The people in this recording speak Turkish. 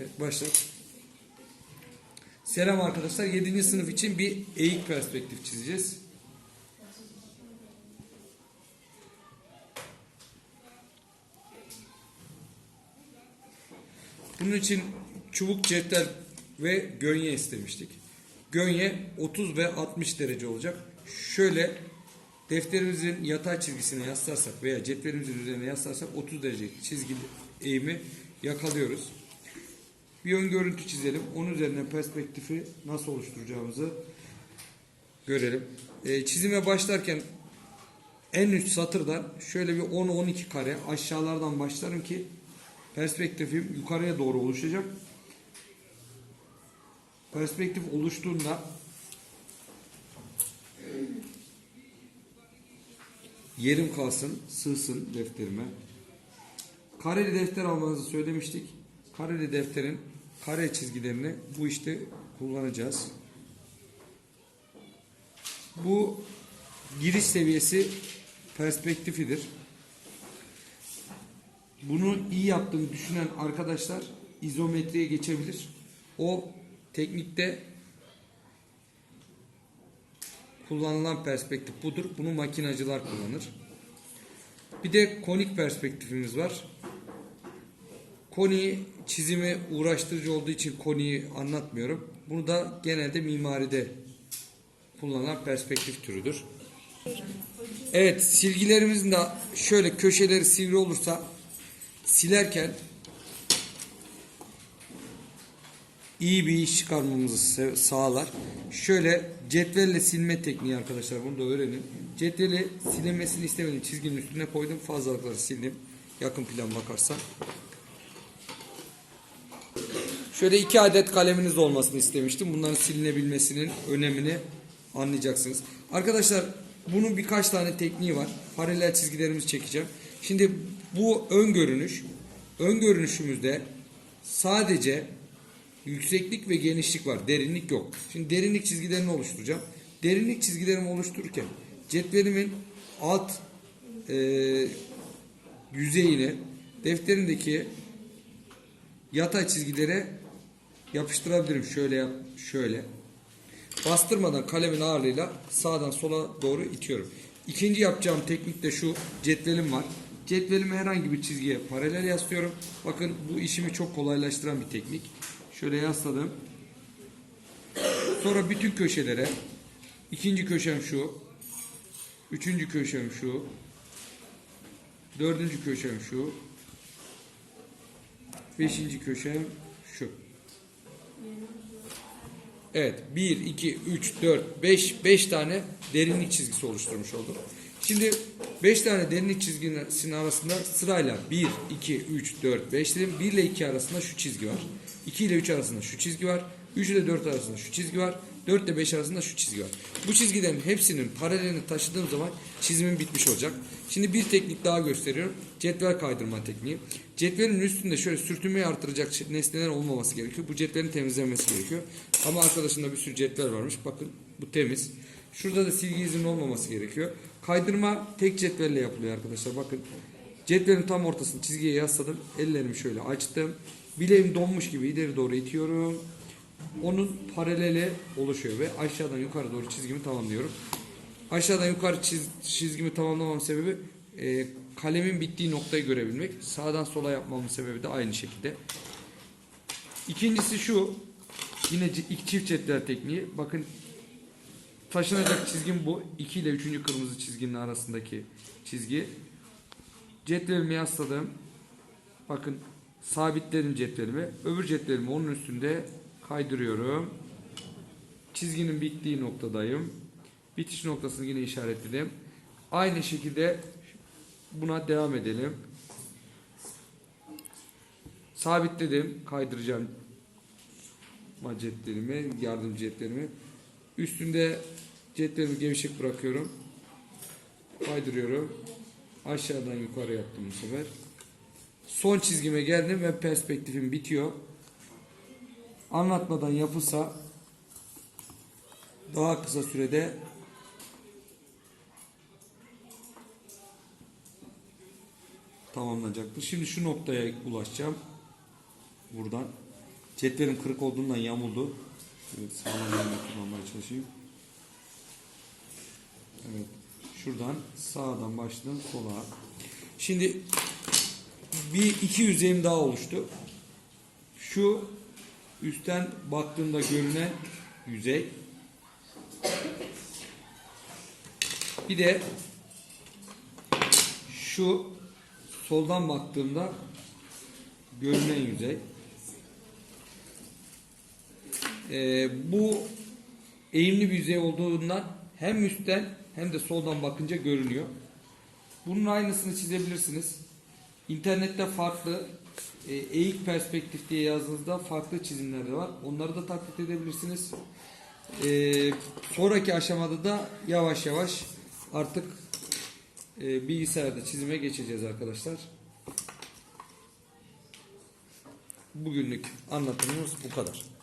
Evet, başla. Selam arkadaşlar. 7. sınıf için bir eğik perspektif çizeceğiz. Bunun için çubuk cetvel ve gönye istemiştik. Gönye 30 ve 60 derece olacak. Şöyle defterimizin yatay çizgisine yaslarsak veya cetvelimizin üzerine yaslarsak 30 derece çizgi eğimi yakalıyoruz. Bir ön görüntü çizelim. Onun üzerine perspektifi nasıl oluşturacağımızı görelim. Ee, çizime başlarken en üst satırdan şöyle bir 10-12 kare aşağılardan başlarım ki perspektifim yukarıya doğru oluşacak. Perspektif oluştuğunda yerim kalsın, sığsın defterime. Kareli defter almanızı söylemiştik. Kareli defterin kare çizgilerini bu işte kullanacağız. Bu giriş seviyesi perspektifidir. Bunu iyi yaptığını düşünen arkadaşlar izometriye geçebilir. O teknikte kullanılan perspektif budur. Bunu makinacılar kullanır. Bir de konik perspektifimiz var. Koni çizimi uğraştırıcı olduğu için koniyi anlatmıyorum. Bunu da genelde mimaride kullanılan perspektif türüdür. Evet silgilerimizin de şöyle köşeleri sivri olursa silerken iyi bir iş çıkarmamızı sağlar. Şöyle cetvelle silme tekniği arkadaşlar bunu da öğrenin. Cetveli silinmesini istemediğim çizginin üstüne koydum. Fazlalıkları sildim. Yakın plan bakarsan. Şöyle iki adet kaleminiz olmasını istemiştim. Bunların silinebilmesinin önemini anlayacaksınız. Arkadaşlar bunun birkaç tane tekniği var. Paralel çizgilerimizi çekeceğim. Şimdi bu ön görünüş. Ön görünüşümüzde sadece yükseklik ve genişlik var. Derinlik yok. Şimdi derinlik çizgilerini oluşturacağım. Derinlik çizgilerimi oluştururken cetvelimin alt e, yüzeyini defterimdeki yatay çizgilere yapıştırabilirim. Şöyle yap, şöyle. Bastırmadan kalemin ağırlığıyla sağdan sola doğru itiyorum. İkinci yapacağım teknik de şu. Cetvelim var. Cetvelimi herhangi bir çizgiye paralel yaslıyorum. Bakın bu işimi çok kolaylaştıran bir teknik. Şöyle yasladım. Sonra bütün köşelere ikinci köşem şu. Üçüncü köşem şu. Dördüncü köşem şu. Beşinci köşem şu. Evet. 1, 2, 3, 4, 5, 5 tane derinlik çizgisi oluşturmuş oldum. Şimdi 5 tane derinlik çizgisinin arasında sırayla 1, 2, 3, 4, 5 dedim. 1 ile 2 arasında şu çizgi var. 2 ile 3 arasında şu çizgi var. 3 ile 4 arasında şu çizgi var. 4 ile 5 arasında şu çizgi var. Bu çizgilerin hepsinin paralelini taşıdığım zaman çizimim bitmiş olacak. Şimdi bir teknik daha gösteriyorum. Cetvel kaydırma tekniği. Cetvelin üstünde şöyle sürtünmeyi artıracak nesneler olmaması gerekiyor. Bu cetvelin temizlenmesi gerekiyor. Ama arkadaşında bir sürü cetvel varmış. Bakın bu temiz. Şurada da silgi izinin olmaması gerekiyor. Kaydırma tek cetvelle yapılıyor arkadaşlar. Bakın cetvelin tam ortasını çizgiye yasladım. Ellerimi şöyle açtım. Bileğim donmuş gibi ileri doğru itiyorum. Onun paraleli oluşuyor ve aşağıdan yukarı doğru çizgimi tamamlıyorum. Aşağıdan yukarı çiz- çizgimi tamamlamamın sebebi e, kalemin bittiği noktayı görebilmek. Sağdan sola yapmamın sebebi de aynı şekilde. İkincisi şu. Yine ilk çift cetvel tekniği. Bakın taşınacak çizgim bu. 2 ile 3. kırmızı çizginin arasındaki çizgi. Cetvelimi yasladım. Bakın sabitledim cetvelimi. Öbür cetvelimi onun üstünde kaydırıyorum. Çizginin bittiği noktadayım. Bitiş noktasını yine işaretledim. Aynı şekilde buna devam edelim. Sabitledim. Kaydıracağım macetlerimi, yardım cetlerimi. Üstünde cetlerimi gevşek bırakıyorum. Kaydırıyorum. Aşağıdan yukarı yaptım bu sefer. Son çizgime geldim ve perspektifim bitiyor. Anlatmadan yapılsa daha kısa sürede tamamlanacaktır. Şimdi şu noktaya ulaşacağım. Buradan. Cetvelim kırık olduğundan yamuldu. Evet sağlam yerine kullanmaya çalışayım. Evet. Şuradan sağdan başladım sola. Şimdi bir iki yüzeyim daha oluştu. Şu üstten baktığımda görünen yüzey. Bir de şu soldan baktığımda görünen yüzey. Ee, bu eğimli bir yüzey olduğundan hem üstten hem de soldan bakınca görünüyor. Bunun aynısını çizebilirsiniz. İnternette farklı e, eğik perspektif diye yazdığınızda farklı çizimler de var. Onları da taklit edebilirsiniz. E, sonraki aşamada da yavaş yavaş artık e, bilgisayarda çizime geçeceğiz arkadaşlar. Bugünlük anlatımımız bu kadar.